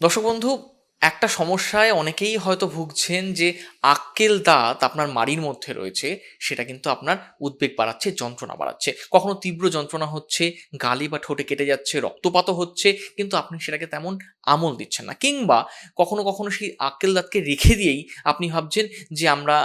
দর্শক বন্ধু, একটা সমস্যায় অনেকেই হয়তো ভুগছেন যে আক্কেল দাঁত আপনার মাড়ির মধ্যে রয়েছে, সেটা কিন্তু আপনার উদ্বেগ বাড়াচ্ছে, যন্ত্রণা বাড়াচ্ছে। কখনো তীব্র যন্ত্রণা হচ্ছে, গালি বা ঠোঁটে কেটে যাচ্ছে, রক্তপাতও হচ্ছে, কিন্তু আপনি সেটাকে তেমন আমল দিচ্ছেন না। কিংবা কখনো কখনো সেই আক্কেল দাঁতকে রেখে দিয়েই আপনি ভাবছেন যে আমরা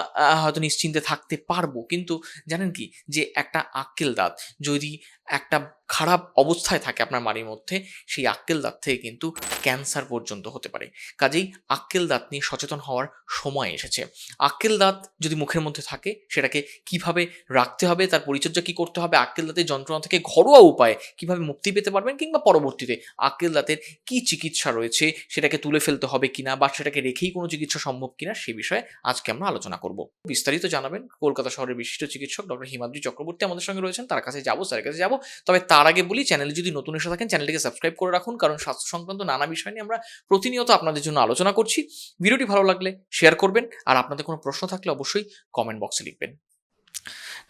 হয়তো নিশ্চিন্তে থাকতে পারব। কিন্তু জানেন কি? যে একটা আক্কেল দাঁত যদি একটা খারাপ অবস্থায় থাকে আপনার মাড়ির মধ্যে, সেই আক্কেল দাঁত থেকে কিন্তু ক্যান্সার পর্যন্ত হতে পারে। কাজেই আক্কেল দাঁত নিয়ে সচেতন হওয়ার সময় এসেছে। আক্কেল দাঁত যদি মুখের মধ্যে থাকে, সেটাকে কীভাবে রাখতে হবে, তার পরিচর্যা কি করতে হবে, আক্কেল দাঁতের যন্ত্রণা থেকে ঘরোয়া উপায়ে কীভাবে মুক্তি পেতে পারবেন কিংবা পরবর্তীতে আক্কেল দাঁতের কি চিকিৎসা রয়েছে, সেটাকে তুলে ফেলতে হবে কিনা বা সেটাকে রেখেই কোনো চিকিৎসা সম্ভব কিনা, সে বিষয়ে আজকে আমরা আলোচনা করব। বিস্তারিত জানাবেন কলকাতা শহরের বিশিষ্ট চিকিৎসক ডক্টর হিমাদ্রি চক্রবর্তী আমাদের সঙ্গে রয়েছেন। তার কাছে যাব, স্যারের কাছে যাব। তবে তার আগে বলি চ্যানেলে যদি নতুন এসে থাকেন চ্যানেলটিকে সাবস্ক্রাইব করে রাখুন, কারণ স্বাস্থ্য সংক্রান্ত নানা বিষয় নিয়ে আমরা প্রতিনিয়ত আপনাদের জন্য আলোচনা করছি। ভিডিওটি ভালো লাগলে শেয়ার করবেন, আর আপনাদের কোনো প্রশ্ন থাকলে অবশ্যই কমেন্ট বক্সে লিখবেন।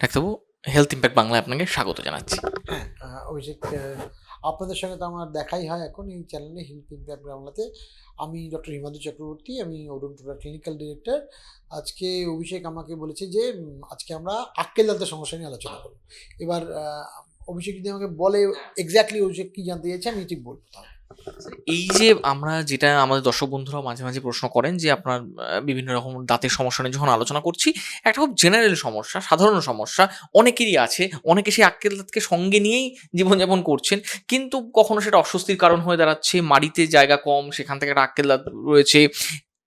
ডাক্তারবাবু হেলথ ইম্প্যাক্ট বাংলায় আপনাকে স্বাগত জানাচ্ছি। হ্যাঁ অভিষেক আপনাদের সঙ্গে তো আমার দেখাই হয় এখন এই চ্যানেলে হেলথ ইম্প্যাক্ট বাংলাতে। আমি ডক্টর হিমাদ্রি চক্রবর্তী, আমি ওডনটোলার ক্লিনিক্যাল ডিরেক্টর আজকে অভিষেক আমাকে বলেছে যে আজকে আমরা আক্কেল দাঁতের সমস্যা নিয়ে আলোচনা করব। এবার অভিষেক যদি আমাকে বলে এক্স্যাক্টলি অভিষেক কি জানতে চাইছে আমি ঠিক বলব এই যে আমরা যেটা আমাদের দর্শক বন্ধুরা মাঝে মাঝে প্রশ্ন করেন যে আপনার বিভিন্ন রকম দাঁতের সমস্যা নিয়ে যখন আলোচনা করছি একটা খুব জেনারেল সমস্যা সাধারণ সমস্যা অনেকেরই আছে অনেকে সেই আক্কেল দাঁতকে সঙ্গে নিয়েই জীবনযাপন করছেন কিন্তু কখনো সেটা অস্বস্তির কারণ হয়ে দাঁড়াচ্ছে মাড়িতে জায়গা কম সেখান থেকে একটা আক্কেল দাঁত রয়েছে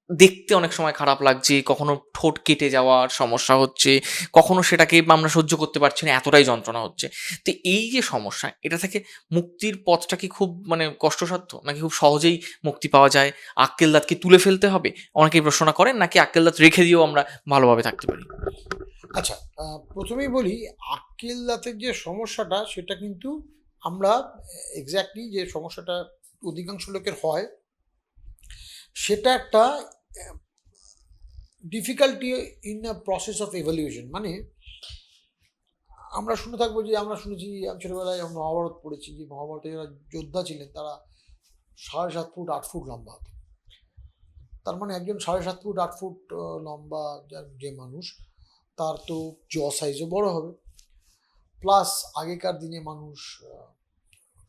দেখতে অনেক সময় খারাপ লাগছে, কখনো ঠোঁট কেটে যাওয়ার সমস্যা হচ্ছে, কখনো সেটাকে আমরা সহ্য করতে পারছি না, এতটাই যন্ত্রণা হচ্ছে। তো এই যে সমস্যা, এটা থেকে মুক্তির পথটা কি খুব মানে কষ্টসাধ্য? নাকি খুব সহজেই মুক্তি পাওয়া যায়? আক্কেল দাঁত কি তুলে ফেলতে হবে? অনেকেই প্রশ্নটা করেন, নাকি আক্কেল দাঁত রেখে দিয়েও আমরা ভালোভাবে থাকতে পারি? আচ্ছা প্রথমেই বলি, আক্কেল দাঁতের যে সমস্যাটা, সেটা কিন্তু আমরা এক্স্যাক্টলি যে সমস্যাটা অধিকাংশ লোকের হয় সেটা একটা difficulty in a process of evolution মানে আমরা শুনে থাকব যে, আমরা শুনেছি আমি ছোটোবেলায় আমরা মহাভারত পড়েছি যে, মহাভারতে যারা যোদ্ধা ছিলেন, তারা সাড়ে সাত ফুট আট ফুট লম্বা হতো। তার মানে একজন সাড়ে সাত ফুট আট ফুট লম্বা যে মানুষ, তার তো জ সাইজও বড় হবে। প্লাস আগেকার দিনে মানুষ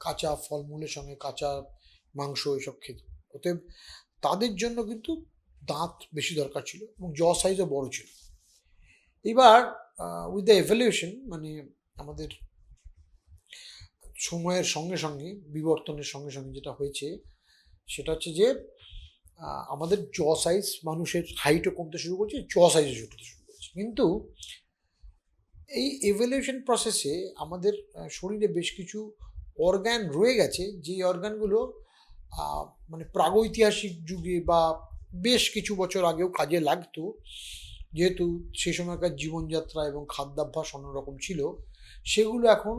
কাঁচা ফলমূলের সঙ্গে কাঁচা মাংস এসব খেত। অতএব তাদের জন্য কিন্তু দাঁত বেশি দরকার ছিল এবং জ সাইজও বড় ছিল। এবার উইথ দ্য এভলিউশন মানে আমাদের সময়ের সঙ্গে সঙ্গে, বিবর্তনের সঙ্গে সঙ্গে যেটা হয়েছে, সেটা হচ্ছে যে আমাদের জ সাইজ মানুষের হাইটও কমতে শুরু করছে জ সাইজও ছুটতে শুরু করছে। কিন্তু এই এভলিউশন প্রসেসে আমাদের শরীরে বেশ কিছু অর্গান রয়ে গেছে, যেই অর্গানগুলো মানে প্রাগৈতিহাসিক যুগে বা বেশ কিছু বছর আগেও কাজে লাগতো। যেহেতু সে সময়কার জীবনযাত্রা এবং খাদ্যাভ্যাস অন্যরকম ছিল, সেগুলো এখন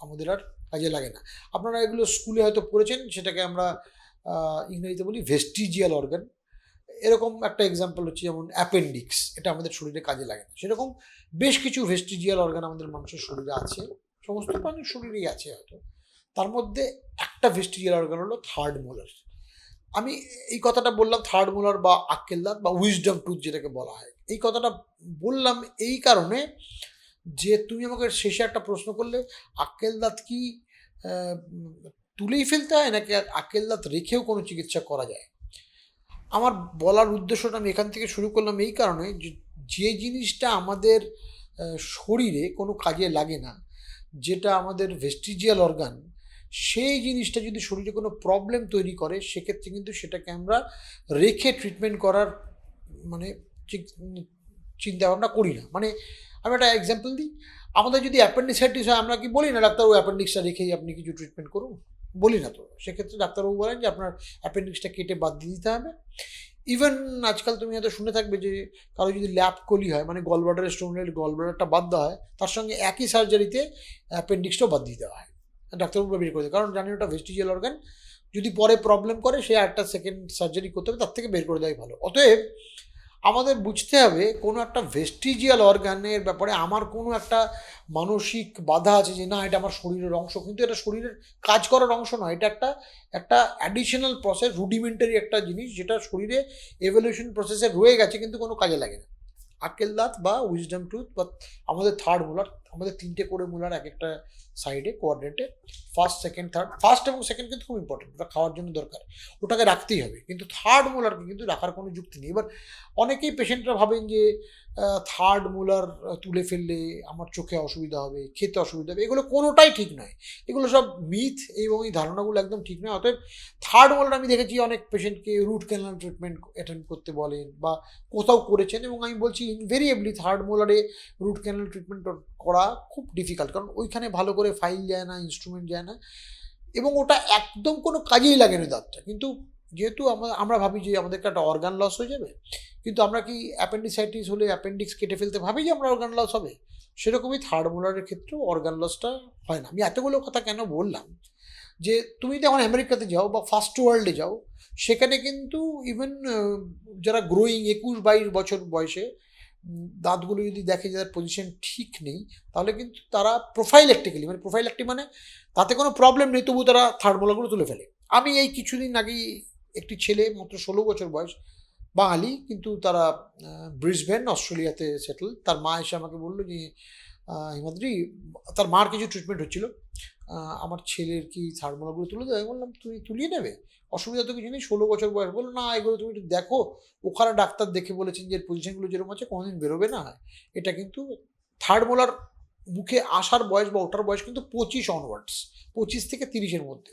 আমাদের আর কাজে লাগে না। আপনারা এগুলো স্কুলে হয়তো পড়েছেন, সেটাকে আমরা ইংরেজিতে বলি ভেস্টিজিয়াল অর্গান এরকম একটা এক্সাম্পল হচ্ছে যেমন অ্যাপেন্ডিক্স এটা আমাদের শরীরে কাজে লাগে না। সেরকম বেশ কিছু ভেস্টিজিয়াল অর্গান আমাদের মানুষের শরীরে আছে, সমস্ত প্রাণীর শরীরেই আছে হয়তো। তার মধ্যে একটা ভেস্টিজিয়াল অর্গান হলো থার্ড মোলার আমি এই কথাটা বললাম থার্ড মোলার বা আক্কেল দাঁত বা উইজডম টুথ যেটাকে বলা হয়। এই কথাটা বললাম এই কারণে যে তুমি আমাকে শেষে একটা প্রশ্ন করলে আক্কেল দাঁত কি তুলেই ফেলতে হয় নাকি আক্কেল দাঁত রেখেও কোনো চিকিৎসা করা যায়? আমার বলার উদ্দেশ্যটা আমি এখান থেকে শুরু করলাম এই কারণে যে জিনিসটা আমাদের শরীরে কোনো কাজে লাগে না, যেটা আমাদের ভেস্টিজিয়াল অর্গান সেই জিনিসটা যদি শরীরে কোনো প্রবলেম তৈরি করে, সেক্ষেত্রে কিন্তু সেটাকে আমরা রেখে ট্রিটমেন্ট করার মানে চিন্তা ভাবনা করি না। মানে আমি একটা এক্সাম্পল দিই। আমাদের যদি অ্যাপেন্ডিসাইটিস হয়, আমরা কি বলি না ডাক্তার ডাক্তারবাবু অ্যাপেন্ডিক্সটা রেখেই আপনি কিছু ট্রিটমেন্ট করুন? বলি না তো। সেক্ষেত্রে ডাক্তারবাবু বলেন যে, আপনার অ্যাপেন্ডিক্সটা কেটে বাদ দিয়ে দিতে হবে। ইভেন আজকাল তুমি হয়তো শুনে থাকবে যে, কারও যদি ল্যাপ কলি হয় মানে গলব্লাডারের স্টোনের গলব্লাডারটা বাদ দেওয়া হয়, তার সঙ্গে একই সার্জারিতে অ্যাপেন্ডিক্সটাও বাদ দিয়ে দেওয়া হয়। ডাক্তারবাবু বের করে দেয়। কারণ জানি ওটা ভেস্টিজিয়াল অর্গান যদি পরে প্রবলেম করে, সে একটা সেকেন্ড সার্জারি করতে হবে, তার থেকে বের করে দেওয়াই ভালো। অতএব আমাদের বুঝতে হবে, কোনো একটা ভেস্টিজিয়াল অর্গানের ব্যাপারে আমার কোনো একটা মানসিক বাধা আছে যে, না, এটা আমার শরীরের অংশ। কিন্তু এটা শরীরের কাজ করার অংশ নয়, এটা একটা একটা অ্যাডিশনাল প্রসেস রুডিমেন্টারি একটা জিনিস, যেটা শরীরে এভলিউশন প্রসেসে রয়ে গেছে, কিন্তু কোনো কাজে লাগে না। আক্কেল দাঁত বা উইজডম টুথ বা আমাদের থার্ড মুলার আমাদের তিনটে করে মুলার এক একটা সাইডে কোয়ার্ডেটে ফার্স্ট সেকেন্ড থার্ড ফার্স্ট এবং সেকেন্ড কিন্তু খুব ইম্পর্টেন্ট ওটা খাওয়ার জন্য দরকার, ওটাকে রাখতেই হবে, কিন্তু থার্ড মোলারকে কিন্তু রাখার কোনো যুক্তি নেই। এবার অনেকেই পেশেন্টরা ভাবেন যে থার্ড মোলার তুলে ফেললে আমার চোখে অসুবিধা হবে, খেতে অসুবিধা হবে, এগুলো কোনোটাই ঠিক নয়। এগুলো সব মিথ এবং এই ধারণাগুলো একদম ঠিক নয়। অতএব থার্ড মোলার আমি দেখেছি অনেক পেশেন্টকে রুট ক্যানাল ট্রিটমেন্ট অ্যাটেন্ড করতে বলেন বা কোথাও করেছেন এবং আমি বলছি ইনভেরিয়েবলি থার্ড মোলারে রুট ক্যানাল ট্রিটমেন্ট করা খুব ডিফিকাল্ট কারণ ওইখানে ভালো করে ফাইল যায় না ইনস্ট্রুমেন্ট যায় না এবং ওটা একদম কোনো কাজেই লাগে না দাঁতটা। কিন্তু যেহেতু আমরা আমরা ভাবি যে আমাদেরকে একটা অর্গান লস হয়ে যাবে, কিন্তু আমরা কি অ্যাপেন্ডিসাইটিস হলে অ্যাপেন্ডিক্স কেটে ফেলতে ভাবি যে আমরা অর্গান লস হবে? সেরকমই থার্ড মোলারের ক্ষেত্রেও অর্গান লসটা হয় না। আমি এতগুলো কথা কেন বললাম? যে তুমি যদি এখন আমেরিকাতে যাও বা ফার্স্ট ওয়ার্ল্ডে যাও, সেখানে কিন্তু ইভেন যারা গ্রোয়িং একুশ বাইশ বছর বয়সে দাঁতগুলো যদি দেখে যাদের পজিশন ঠিক নেই, তাহলে কিন্তু তারা প্রোফাইল প্রোফাইলেকটিক্যালি মানে প্রোফাইল প্রোফাইলেকটিক মানে তাতে কোনো প্রবলেম নেই তবু তারা থার্ড মোলারগুলো তুলে ফেলে। আমি এই কিছুদিন আগেই একটি ছেলে মাত্র ষোলো বছর বয়স, বাঙালি, কিন্তু তারা ব্রিসবেন অস্ট্রেলিয়াতে সেটেল তার মা এসে আমাকে বলল যে হিমাদ্রি, তার মার কিছু ট্রিটমেন্ট হচ্ছিল। আমার ছেলের কি থার্ড মোলারগুলো তুলে দেবে? বললাম তুমি তুলিয়ে নেবে? অসুবিধা তো কিছু নেই, ষোলো বছর বয়স। বলল, না, এগুলো তুমি একটু দেখো। ওখানে ডাক্তার দেখে বলেছেন যে পজিশনগুলো যেরকম আছে, কোনোদিন বেরোবে না। এটা কিন্তু থার্ড মোলার মুখে আসার বয়স বা ওঠার বয়স কিন্তু পঁচিশ অনওয়ার্ডস পঁচিশ থেকে তিরিশের মধ্যে।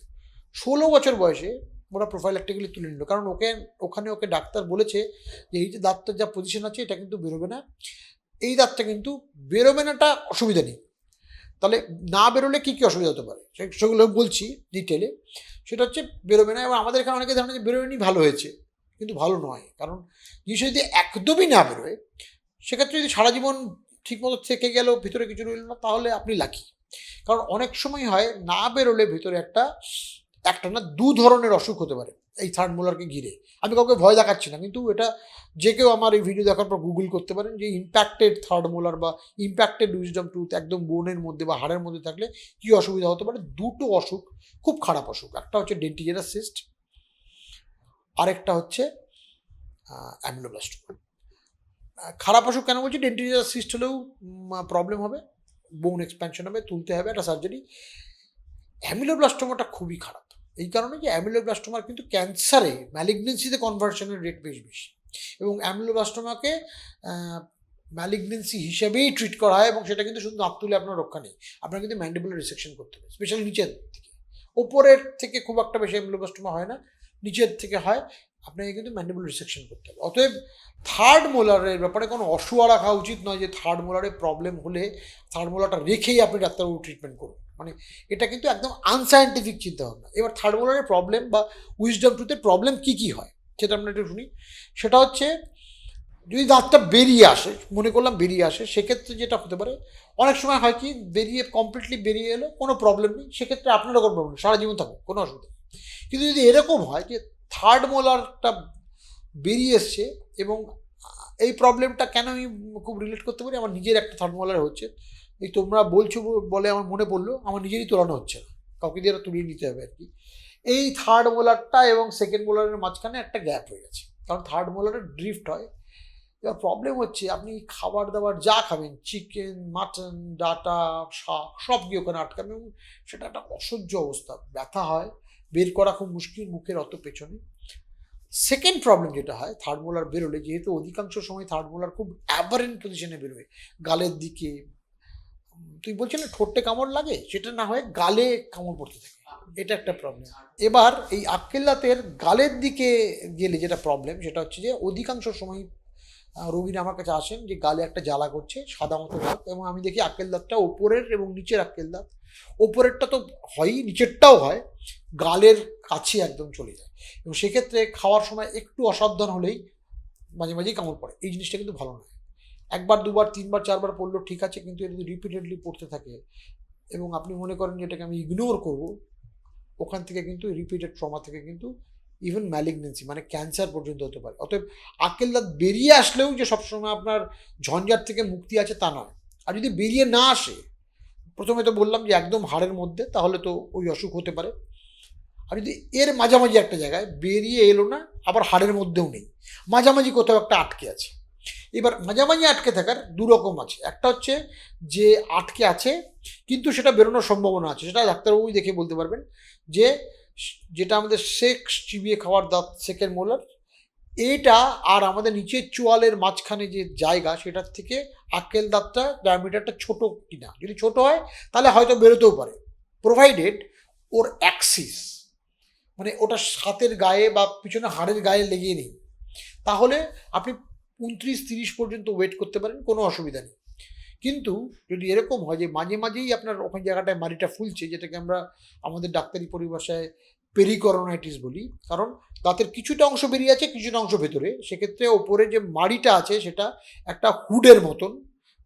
ষোলো বছর বয়সে ওরা প্রোফাইল একটাগুলি তুলে নিল। কারণ ওকে, ওখানে ওকে ডাক্তার বলেছে যে, এই যে দাঁতটার যা পজিশন আছে, এটা কিন্তু বেরোবে না। এই দাঁতটা কিন্তু বেরোবে নাটা অসুবিধা নেই। তাহলে না বেরোলে কী কী অসুবিধা হতে পারে? সেগুলো বলছি ডিটেলে সেটা হচ্ছে বেরোবে না, এবং আমাদের এখানে অনেকে ধারণা যে বেরোয়নি, ভালো হয়েছে। কিন্তু ভালো নয়। কারণ জিনিস যদি একদমই না বেরোয়, সেক্ষেত্রে যদি সারা জীবন ঠিকমতো থেকে গেল, ভিতরে কিছু রইল না, তাহলে আপনি লাকি কারণ অনেক সময় হয় না বেরোলে ভিতরে একটা একটা না দু ধরনের অসুখ হতে পারে এই থার্ড মোলারকে ঘিরে। আমি কাউকে ভয় দেখাচ্ছি না, কিন্তু এটা যে কেউ আমার এই ভিডিও দেখার পর গুগল করতে পারেন যে ইম্প্যাক্টেড থার্ড মোলার বা ইম্প্যাক্টেড উইজডম টুথ একদম বোনের মধ্যে বা হাড়ের মধ্যে থাকলে কী অসুবিধা হতে পারে? দুটো অসুখ, খুব খারাপ অসুখ। একটা হচ্ছে ডেন্টিজেরাস সিস্ট আরেকটা হচ্ছে অ্যামিলোব্লাস্টোমা খারাপ অসুখ কেন বলছি? ডেন্টিজেরাস সিস্ট হলেও প্রবলেম হবে বোন এক্সপ্যানশন হবে, তুলতে হবে, একটা সার্জারি অ্যামিলোব্লাস্টোমাটা খুবই খারাপ। এই কারণে যে অ্যামিলোব্লাস্টোমার কিন্তু ক্যান্সারে ম্যালিগনেন্সিতে কনভার্সনের রেট বেশ বেশি। এবং অ্যামিলোব্লাস্টোমাকে ম্যালিগনেন্সি হিসেবেই ট্রিট করা হয় এবং সেটা কিন্তু শুধু দাঁত তুলে আপনার রক্ষা নেই, আপনার কিন্তু ম্যান্ডিবুলার রিসেকশন করতে হবে স্পেশালি নিচের থেকে ওপরের থেকে খুব একটা বেশি অ্যামিলোব্লাস্টোমা হয় না, নিচের থেকে হয়, আপনাকে কিন্তু ম্যান্ডিবুলার রিসেকশন করতে হবে। অতএব থার্ড মোলারের ব্যাপারে কোনো অসুয়া রাখা উচিত নয় যে থার্ড মোলারে প্রবলেম হলে থার্ড মোলারটা রেখেই আপনি ডাক্তারবাবু ট্রিটমেন্ট করুন। মানে এটা কিন্তু একদম আনসায়েন্টিফিক চিন্তা ভাবনা এবার থার্ড মোলারের প্রবলেম বা উইজডম টুথের প্রবলেম কী কী হয়, সেটা আমরা একটু শুনি সেটা হচ্ছে, যদি দাঁতটা বেরিয়ে আসে, মনে করলাম বেরিয়ে আসে, সেক্ষেত্রে যেটা হতে পারে, অনেক সময় হয় কি, বেরিয়ে কমপ্লিটলি বেরিয়ে এলো, কোনো প্রবলেম নেই, সেক্ষেত্রে আপনারও কোনো প্রবলেম সারা জীবন থাকুক কোনো অসুবিধা। কিন্তু যদি এরকম হয় যে থার্ড মোলারটা বেরিয়ে এসছে এবং এই প্রবলেমটা কেন আমি খুব রিলেট করতে পারি, আমার নিজের একটা থার্ড মোলার হচ্ছে এই তোমরা বলছো বলে আমার মনে পড়ল, আমার নিজেরই তোলানো হচ্ছে না। কাউকে দিয়ে তুলিয়ে নিতে হবে আর কি। এই থার্ড বোলারটা এবং সেকেন্ড বোলারের মাঝখানে একটা গ্যাপ হয়ে গেছে। কারণ থার্ড মোলারের ড্রিফট হয়। এবার প্রবলেম হচ্ছে, আপনি খাবার দাবার যা খাবেন চিকেন মাটন ডাটা, শাক, সব গিয়ে ওখানে আটকাবে এবং সেটা একটা অসহ্য অবস্থা। ব্যথা হয়, বের করা খুব মুশকিল, মুখের অত পেছনে। সেকেন্ড প্রবলেম যেটা হয় থার্ড বোলার বেরোলে, যেহেতু অধিকাংশ সময় থার্ড বোলার খুব অ্যাভারেন্ট পজিশনে বেরোয়। গালের দিকে তুই বলছিস না ঠোঁটে কামড় লাগে? সেটা না হয় গালে কামড় পড়তে থাকে। এটা একটা প্রবলেম এবার এই আক্কেল্লাতের গালের দিকে গেলে যেটা প্রবলেম সেটা হচ্ছে যে অধিকাংশ সময় রোগীরা আমার কাছে আসেন যে গালে একটা জ্বালা করছে, সাদা মতো দাঁত এবং আমি দেখি আক্কেল দাঁতটা ওপরের এবং নিচের আক্কেল দাঁত ওপরেরটা তো হয়ই, নিচেরটাও হয়, গালের কাছে একদম চলে যায়। এবং সেক্ষেত্রে খাওয়ার সময় একটু অসাবধান হলেই মাঝে মাঝেই কামড় পড়ে। এই জিনিসটা কিন্তু ভালো নয়। একবার, দুবার, তিনবার, চারবার পড়ল ঠিক আছে, কিন্তু এটা যদি রিপিটেডলি পড়তে থাকে। এবং আপনি মনে করেন যে এটাকে আমি ইগনোর করব, ওখান থেকে কিন্তু রিপিটেড ট্রমা থেকে কিন্তু ইভেন ম্যালিগনেন্সি মানে ক্যান্সার পর্যন্ত হতে পারে। অতএব আক্কেল দাঁত বেরিয়ে আসলেও যে সবসময় আপনার ঝঞ্ঝাট থেকে মুক্তি আছে তা নয়। আর যদি বেরিয়ে না আসে, প্রথমে তো বললাম যে একদম হাড়ের মধ্যে, তাহলে তো ওই অসুখ হতে পারে। আর যদি এর মাঝামাঝি একটা জায়গায় বেরিয়ে এলো না, আবার হাড়ের মধ্যেও নেই। মাঝামাঝি কোথাও একটা আটকে আছে। এবার মাঝামাঝি আটকে থাকার দু রকম আছে। একটা হচ্ছে যে আটকে আছে, কিন্তু সেটা বেরোনোর সম্ভাবনা আছে। সেটা ডাক্তারবাবুই দেখে বলতে পারবেন যে যেটা আমাদের শেক চিবিয়ে খাওয়ার দাঁত সেকেন্ড মোলার, এটা আর আমাদের নিচের চোয়ালের মাঝখানে যে জায়গা, সেটার থেকে আক্কেল দাঁতটা, ডায়ামিটারটা ছোট কিনা। যদি ছোট হয়, তাহলে হয়তো বেরোতেও পারে। প্রোভাইডেড ওর অ্যাক্সিস মানে ওটা হাতের গায়ে বা পিছনে হাড়ের গায়ে লেগে নেই। তাহলে আপনি উনত্রিশ তিরিশ পর্যন্ত ওয়েট করতে পারেন, কোনো অসুবিধা নেই। কিন্তু যদি এরকম হয় যে মাঝে মাঝেই আপনার ওখানে জায়গাটায় মাড়িটা ফুলছে, যেটাকে আমরা আমাদের ডাক্তারি পরিভাষায় পেরিকরোনাইটিস বলি, কারণ দাঁতের কিছুটা অংশ বেরিয়ে আছে, কিছুটা অংশ ভেতরে, সেক্ষেত্রে ওপরে যে মাড়িটা আছে, সেটা একটা হুডের মতন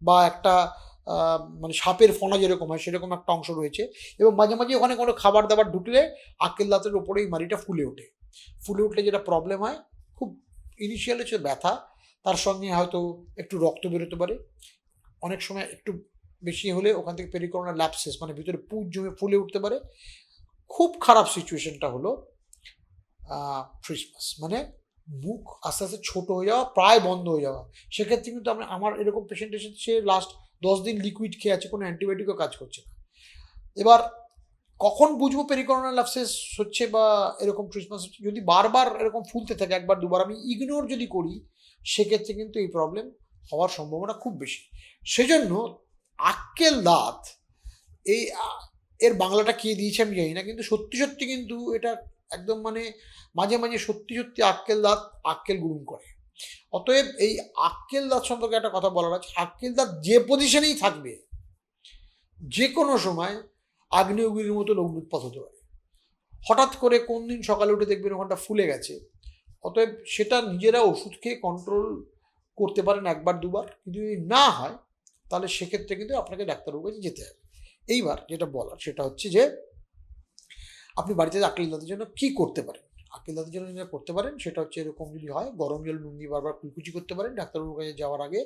বা একটা মানে সাপের ফনা যেরকম হয়, সেরকম একটা অংশ রয়েছে এবং মাঝে মাঝে ওখানে কোনো খাবার দাবার ঢুকলে আক্কেল দাঁতের ওপরেই মাড়িটা ফুলে ওঠে। ফুলে উঠলে যেটা প্রবলেম হয়, খুব ইনিশিয়াল হচ্ছে ব্যথা তার সঙ্গে হয়তো একটু রক্ত বেরোতে পারে। অনেক সময় একটু বেশি হলে ওখান থেকে পেরিকরোনা ল্যাপসেস মানে ভিতরে পুজ জমে ফুলে উঠতে পারে। খুব খারাপ সিচুয়েশনটা হলো ক্রিসমাস মানে মুখ আস্তে আস্তে ছোট হয়ে যাওয়া, প্রায় বন্ধ হয়ে যাওয়া। সেক্ষেত্রে কিন্তু আমি আমার এরকম পেশেন্ট এসেছে লাস্ট দশ দিন লিকুইড খেয়ে আছে, কোনো অ্যান্টিবায়োটিকও কাজ করছে না। এবার কখন বুঝব পেরিকরোনাল ল্যাপসেস হচ্ছে বা এরকম ক্রিসমাস হচ্ছে যদি বারবার এরকম ফুলতে থাকে, একবার, দুবার, আমি ইগনোর যদি করি, সেক্ষেত্রে কিন্তু এই প্রবলেম হওয়ার সম্ভাবনা খুব বেশি। সেজন্য আক্কেল দাঁত এই এর বাংলাটা কে দিয়েছে আমি জানি না, কিন্তু সত্যি সত্যি কিন্তু এটা একদম মানে মাঝে মাঝে সত্যি সত্যি আক্কেল দাঁত আক্কেল গুরুম করে। অতএব এই আক্কেল দাঁত সম্পর্কে একটা কথা বলার আছে। আক্কেল দাঁত যে পজিশনেই থাকবে যে কোনো সময় আগ্নেয়গিরির মতো অগ্নুৎপাত হতে পারে। হঠাৎ করে কোন দিন সকালে উঠে দেখবেন ওখানটা ফুলে গেছে। অতএব সেটা নিজেরা ওষুধ খেয়ে কন্ট্রোল করতে পারেন একবার, দুবার। কিন্তু যদি না হয়, তাহলে সেক্ষেত্রে কিন্তু আপনাকে ডাক্তারবাবু কাছে যেতে হবে। এইবার যেটা বলার সেটা হচ্ছে যে, আপনি বাড়িতে আকিল জন্য কি করতে পারেন? আকিল দাঁতের জন্য যেটা করতে পারেন, সেটা হচ্ছে এরকম যদি হয়, গরম জল নুন দিয়ে বারবার কুলকুচি করতে পারেন, ডাক্তারবাবুর কাছে যাওয়ার আগে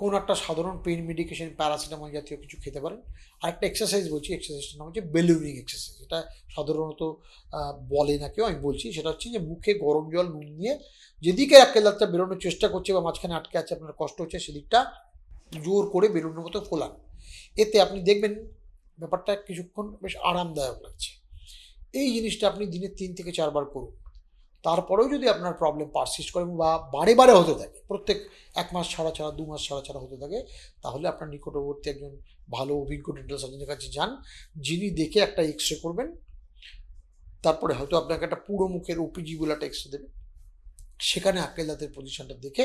কোনো একটা সাধারণ পেইন মেডিকেশন, প্যারাসিটামল জাতীয় কিছু খেতে পারেন। আরেকটা এক্সারসাইজ বলছি এক্সারসাইজটার নাম হচ্ছে বেলুনিং এক্সারসাইজ এটা সাধারণত বলে না কেউ, আমি বলছি, সেটা হচ্ছে যে মুখে গরম জল, নুন নিয়ে যেদিকে আক্কেল দাঁতটা বেরোনোর চেষ্টা করছে বা মাঝখানে আটকে আছে, আপনার কষ্ট হচ্ছে, সেদিকটা জোর করে বেরোনোর মতো ফোলান এতে আপনি দেখবেন ব্যাপারটা কিছুক্ষণ বেশ আরামদায়ক লাগছে। এই জিনিসটা আপনি দিনে তিন থেকে চারবার করুন। তারপরেও যদি আপনার প্রবলেম পারসিস্ট করে বা বারে বারে হতে থাকে, প্রত্যেক এক মাস ছাড়া ছাড়া, দু মাস ছাড়া ছাড়া হতে থাকে, তাহলে আপনার নিকটবর্তী একজন ভালো, অভিজ্ঞ ডেন্টাল সার্জনের কাছে যান, যিনি দেখে একটা এক্স রে করবেন, তারপরে হয়তো আপনাকে একটা পুরো মুখের ওপিজি বলে একটা এক্স রে দেবেন সেখানে আক্কেল দাঁতের পজিশনটা দেখে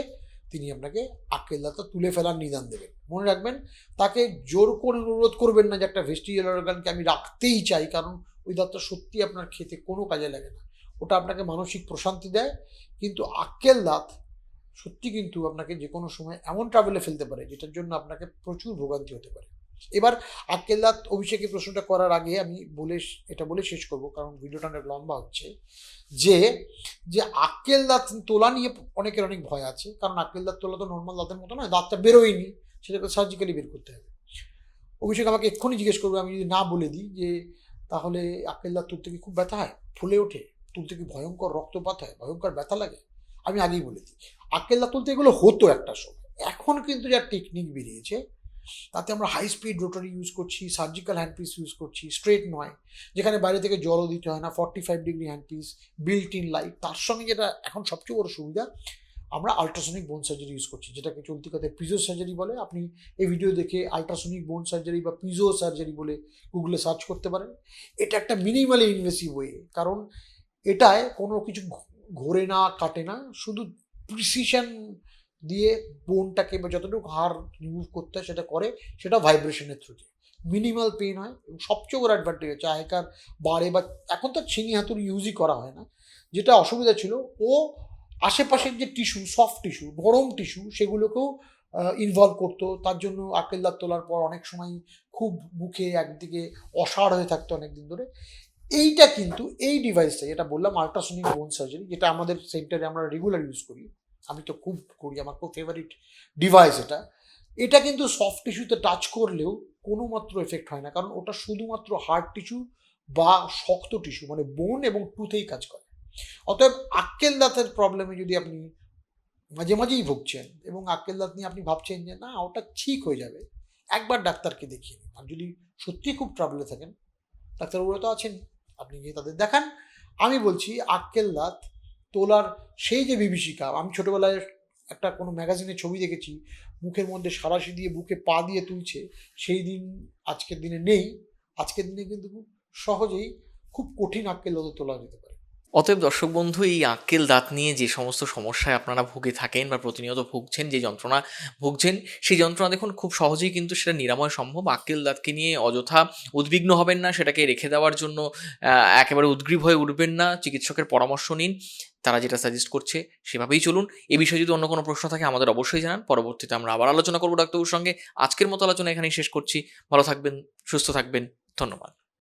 তিনি আপনাকে আক্কেল দাঁতটা তুলে ফেলার নিদান দেবেন। মনে রাখবেন, তাকে জোর করে অনুরোধ করবেন না যে একটা ভেস্টিজিয়াল অর্গানকে আমি রাখতেই চাই, কারণ ওই দাঁতটা সত্যি আপনার খেতে কোনো কাজে লাগে না। ওটা আপনাকে মানসিক প্রশান্তি দেয়, কিন্তু আক্কেল দাঁত সত্যি কিন্তু আপনাকে যে কোনো সময় এমন ট্রাভেলে ফেলতে পারে, যেটার জন্য আপনাকে প্রচুর ভোগান্তি হতে পারে। এবার আক্কেল দাঁত অভিষেকের প্রশ্নটা করার আগে আমি বলে এটা বলে শেষ করব, কারণ ভিডিওটা অনেক লম্বা হচ্ছে, যে যে আক্কেল দাঁত তোলা নিয়ে অনেকের অনেক ভয় আছে, কারণ আক্কেল দাঁত তোলা তো নর্মাল দাঁতের মতো নয়, দাঁতটা বেরোয়নি, সেটাকে সার্জিক্যালি বের করতে হবে। অভিষেক আমাকে এক্ষুনি জিজ্ঞেস করবে, আমি যদি না বলে দিই, যে তাহলে আক্কেল দাঁত তুলতে কি খুব ব্যথা হয়? ফুলে ওঠে? তুলতে কি ভয়ঙ্কর রক্তপাত হয়? ভয়ঙ্কর ব্যথা লাগে? আমি আগেই বলেছি দিই। আক্কেল তুলতে এগুলো হতো একটা সময়। এখন কিন্তু যা টেকনিক বেরিয়েছে, তাতে আমরা হাই স্পিড রোটারি ইউজ করছি সার্জিক্যাল হ্যান্ডপিস ইউজ করছি স্ট্রেট নয়। যেখানে বাইরে থেকে জলও দিতে হয় না forty five degree handpiece built in light তার সঙ্গে যেটা এখন সবচেয়ে বড় সুবিধা, আমরা আল্ট্রাসনিক বোন সার্জারি ইউজ করছি, যেটাকে চলতি কথায় পিজো সার্জারি বলে। আপনি এই ভিডিও দেখে আল্ট্রাসনিক বোন সার্জারি বা পিজো সার্জারি বলে গুগলে সার্চ করতে পারেন। এটা একটা মিনিমালি ইনভেসিভ ওয়ে কারণ এটায় কোনো কিছু ঘোরে না, কাটে না। শুধু প্রিসিশন দিয়ে বোনটাকে বা যতটুকু হাড় রিমুভ করতে হয় সেটা করে, সেটা ভাইব্রেশনের থ্রুতে মিনিমাল পেন হয়। এবং সবচেয়ে বড় অ্যাডভান্টেজ হচ্ছে আগেকার বারে বা এখন তো ছিঙি হাতুড়ি ইউজই করা হয় না। যেটা অসুবিধা ছিল, ও আশেপাশের যে টিস্যু সফট টিস্যু নরম টিস্যু সেগুলোকেও ইনভলভ করতো। তার জন্য আকেল দাঁত তোলার পর অনেক সময় খুব মুখে একদিকে অসাড় হয়ে থাকতো অনেক দিন ধরে। এইটা কিন্তু এই ডিভাইসটা যেটা বললাম আল্ট্রাসোনিক বোন সার্জারি যেটা আমাদের সেন্টারে আমরা রেগুলার ইউজ করি। আমি তো খুব করি, আমার খুব ফেভারিট ডিভাইস এটা। এটা কিন্তু সফট টিস্যুতে টাচ করলেও কোনো মাত্র এফেক্ট হয় না, কারণ ওটা শুধুমাত্র হার্ড টিস্যু বা শক্ত টিস্যু মানে বোন এবং টুথেই কাজ করে। অতএব আক্কেল দাঁতের প্রবলেমে যদি আপনি মাঝে মাঝেই ভুগছেন এবং আক্কেল দাঁত নিয়ে আপনি ভাবছেন যে, না, ওটা ঠিক হয়ে যাবে, একবার ডাক্তারকে দেখিয়ে নিন। আর যদি সত্যি খুব ট্রাবলে থাকেন, ডাক্তারবাবুরা তো আছেন। আপনি গিয়ে তাদের দেখান। আমি বলছি, আক্কেল দাঁত তোলার সেই যে বিভীষিকা, আমি ছোটবেলায় একটা কোনো ম্যাগাজিনে ছবি দেখেছি, মুখের মধ্যে সারাশি দিয়ে বুকে পা দিয়ে তুলছে, সেই দিন আজকের দিনে নেই। আজকের দিনে কিন্তু খুব সহজেই খুব কঠিন আক্কেল দাঁত তোলা যেতে পারে। অতএব দর্শক বন্ধু, এই আক্কেল দাঁত নিয়ে যে সমস্ত সমস্যায় আপনারা ভুগে থাকেন বা প্রতিনিয়ত ভুগছেন, যে যন্ত্রণা ভুগছেন, সেই যন্ত্রণা দেখুন খুব সহজেই কিন্তু সেটা নিরাময় সম্ভব। আক্কেল দাঁতকে নিয়ে অযথা উদ্বিগ্ন হবেন না, সেটাকে রেখে দেওয়ার জন্য একেবারে উদ্গ্রীব হয়ে উঠবেন না। চিকিৎসকের পরামর্শ নিন, তারা যেটা সাজেস্ট করছে সেভাবেই চলুন। এ বিষয়ে যদি অন্য কোনো প্রশ্ন থাকে আমাদের অবশ্যই জানান। পরবর্তীতে আমরা আবার আলোচনা করব ডাক্তারবাবুর সঙ্গে। আজকের মতো আলোচনা এখানেই শেষ করছি। ভালো থাকবেন, সুস্থ থাকবেন। ধন্যবাদ।